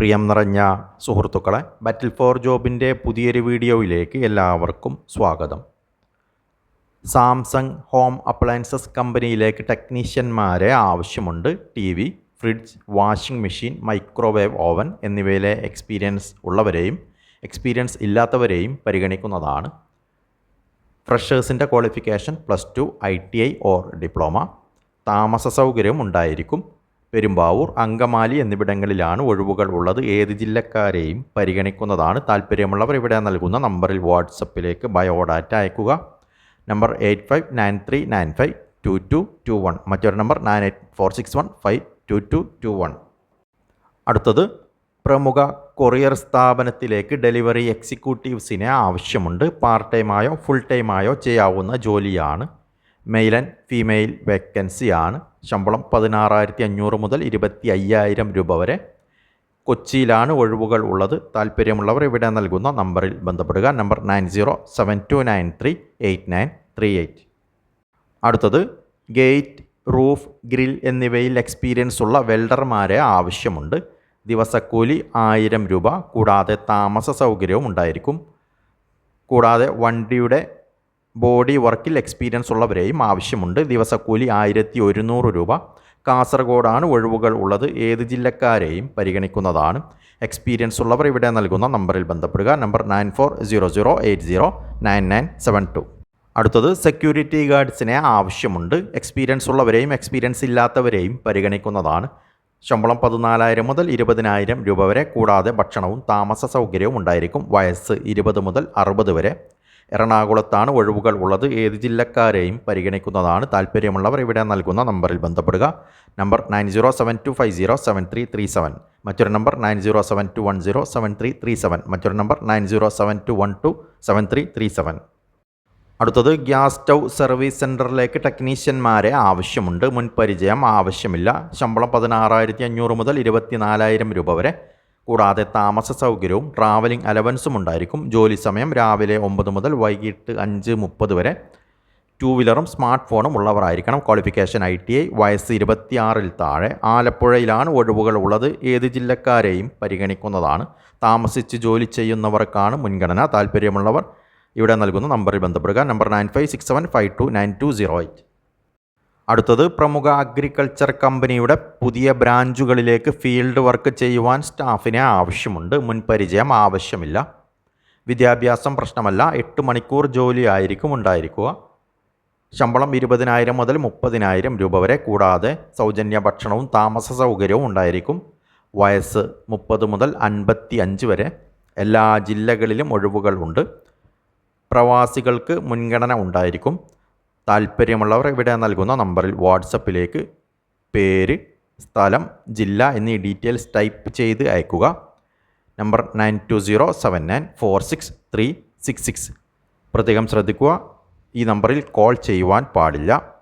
പ്രിയം നിറഞ്ഞ സുഹൃത്തുക്കളെ ബാറ്റിൽ ഫോർ ജോബിന്റെ പുതിയൊരു വീഡിയോയിലേക്ക് എല്ലാവർക്കും സ്വാഗതം. സാംസങ് ഹോം അപ്ലയൻസസ് കമ്പനിയിലേക്ക് ടെക്നീഷ്യന്മാരെ ആവശ്യമുണ്ട്. T V fridge washing machine microwave oven എന്നിവയിലെ എക്സ്പീരിയൻസ് ഉള്ളവരെയും എക്സ്പീരിയൻസ് ഇല്ലാത്തവരെയും പരിഗണിക്കുന്നതാണ്. ഫ്രഷേഴ്സിന്റെ qualification plus two I T I or diploma താമസ സൗകര്യം ഉണ്ടായിരിക്കും. പെരുമ്പാവൂർ അങ്കമാലി എന്നിവിടങ്ങളിലാണ് ഒഴിവുകൾ ഉള്ളത്. ഏത് ജില്ലക്കാരെയും പരിഗണിക്കുന്നതാണ് താല്പര്യമുള്ളവർ. ഇവിടെ നൽകുന്ന നമ്പറിൽ വാട്സപ്പിലേക്ക് ബയോഡാറ്റ അയക്കുക number eight five nine three nine five two two two one. മറ്റൊരു number nine eight four six one five two two two one. അടുത്തത് പ്രമുഖ കൊറിയർ സ്ഥാപനത്തിലേക്ക് ഡെലിവറി എക്സിക്യൂട്ടീവ്സിനെ ആവശ്യമുണ്ട്. പാർട്ട് ടൈമായോ ഫുൾ ടൈമായോ ചെയ്യാവുന്ന ജോലിയാണ് മെയിൽ ആൻഡ് ഫീമെയിൽ വേക്കൻസിയാണ് ശമ്പളം പതിനാറായിരത്തി അഞ്ഞൂറ് മുതൽ ഇരുപത്തി അയ്യായിരം രൂപ വരെ. കൊച്ചിയിലാണ് ഒഴിവുകൾ ഉള്ളത്. താല്പര്യമുള്ളവർ ഇവിടെ നൽകുന്ന നമ്പറിൽ ബന്ധപ്പെടുക. Number nine zero seven two nine three eight nine three eight. അടുത്തത് ഗേറ്റ് റൂഫ് ഗ്രിൽ എന്നിവയിൽ എക്സ്പീരിയൻസ് ഉള്ള വെൽഡർമാരെ ആവശ്യമുണ്ട്. ദിവസക്കൂലി ആയിരം രൂപ. കൂടാതെ താമസ സൗകര്യവും ഉണ്ടായിരിക്കും. കൂടാതെ വണ്ടിയുടെ ബോഡി വർക്കിൽ എക്സ്പീരിയൻസ് ഉള്ളവരെയും ആവശ്യമുണ്ട്. ദിവസക്കൂലി ആയിരത്തി ഒരുന്നൂറ് രൂപ. കാസർഗോഡാണ് ഒഴിവുകൾ ഉള്ളത്. ഏത് ജില്ലക്കാരെയും പരിഗണിക്കുന്നതാണ്. എക്സ്പീരിയൻസ് ഉള്ളവർ ഇവിടെ നൽകുന്ന നമ്പറിൽ ബന്ധപ്പെടുക. Number nine four zero zero eight zero nine nine seven two. അടുത്തത് സെക്യൂരിറ്റി ഗാർഡ്സിനെ ആവശ്യമുണ്ട്. എക്സ്പീരിയൻസ് ഉള്ളവരെയും എക്സ്പീരിയൻസ് ഇല്ലാത്തവരെയും പരിഗണിക്കുന്നതാണ്. ശമ്പളം പതിനാലായിരം മുതൽ ഇരുപതിനായിരം രൂപ വരെ കൂടാതെ ഭക്ഷണവും താമസ സൗകര്യവും ഉണ്ടായിരിക്കും. വയസ്സ് ഇരുപത് മുതൽ അറുപത് വരെ. എറണാകുളത്താണ് ഒഴിവുകൾ ഉള്ളത്. ഏത് ജില്ലക്കാരെയും പരിഗണിക്കുന്നതാണ് താല്പര്യമുള്ളവർ ഇവിടെ നൽകുന്ന നമ്പറിൽ ബന്ധപ്പെടുക. Number nine zero seven two five zero seven three three seven. മറ്റൊരു number nine zero seven two one zero seven three three seven. മറ്റൊരു number nine zero seven two one two seven three three seven. അടുത്തത് gas stove service സെന്ററിലേക്ക് ടെക്നീഷ്യന്മാരെ ആവശ്യമുണ്ട്. മുൻപരിചയം ആവശ്യമില്ല. ശമ്പളം പതിനാറായിരത്തി അഞ്ഞൂറ് മുതൽ ഇരുപത്തി നാലായിരം രൂപ വരെ കൂടാതെ താമസ സൗകര്യവും ട്രാവലിംഗ് അലവൻസും ഉണ്ടായിരിക്കും. ജോലി സമയം രാവിലെ ഒമ്പത് മുതൽ വൈകിട്ട് അഞ്ച് മുപ്പത് വരെ. ടൂ വീലറും സ്മാർട്ട് ഫോണും ഉള്ളവരായിരിക്കണം. ക്വാളിഫിക്കേഷൻ ഐ ടി ഐ വയസ്സ് ഇരുപത്തിയാറിൽ താഴെ. ആലപ്പുഴയിലാണ് ഒഴിവുകൾ ഉള്ളത്. ഏത് ജില്ലക്കാരെയും പരിഗണിക്കുന്നതാണ്. താമസിച്ച് ജോലി ചെയ്യുന്നവർക്കാണ് മുൻഗണന. താല്പര്യമുള്ളവർ ഇവിടെ നൽകുന്ന നമ്പറിൽ ബന്ധപ്പെടുക. Number nine five six seven five two nine two zero eight. അടുത്തത് പ്രമുഖ അഗ്രികൾച്ചർ കമ്പനിയുടെ പുതിയ ബ്രാഞ്ചുകളിലേക്ക് ഫീൽഡ് വർക്ക് ചെയ്യുവാൻ സ്റ്റാഫിനെ ആവശ്യമുണ്ട്. മുൻപരിചയം ആവശ്യമില്ല. വിദ്യാഭ്യാസം പ്രശ്നമല്ല. എട്ട് മണിക്കൂർ ജോലി ആയിരിക്കും ഉണ്ടായിരിക്കുക. ശമ്പളം ഇരുപതിനായിരം മുതൽ മുപ്പതിനായിരം രൂപ വരെ കൂടാതെ സൗജന്യ ഭക്ഷണവും താമസ സൗകര്യവും ഉണ്ടായിരിക്കും. വയസ്സ് മുപ്പത് മുതൽ അൻപത്തി അഞ്ച് വരെ എല്ലാ ജില്ലകളിലും ഒഴിവുകളുണ്ട്. പ്രവാസികൾക്ക് മുൻഗണന ഉണ്ടായിരിക്കും. താല്പര്യമുള്ളവർ ഇവിടെ നൽകുന്ന നമ്പറിൽ വാട്സപ്പിലേക്ക് പേര് സ്ഥലം ജില്ല എന്നീ ഡീറ്റെയിൽസ് ടൈപ്പ് ചെയ്ത് അയക്കുക. Number nine two zero seven nine four six three six six. പ്രത്യേകം ശ്രദ്ധിക്കുക ഈ നമ്പറിൽ കോൾ ചെയ്യുവാൻ പാടില്ല.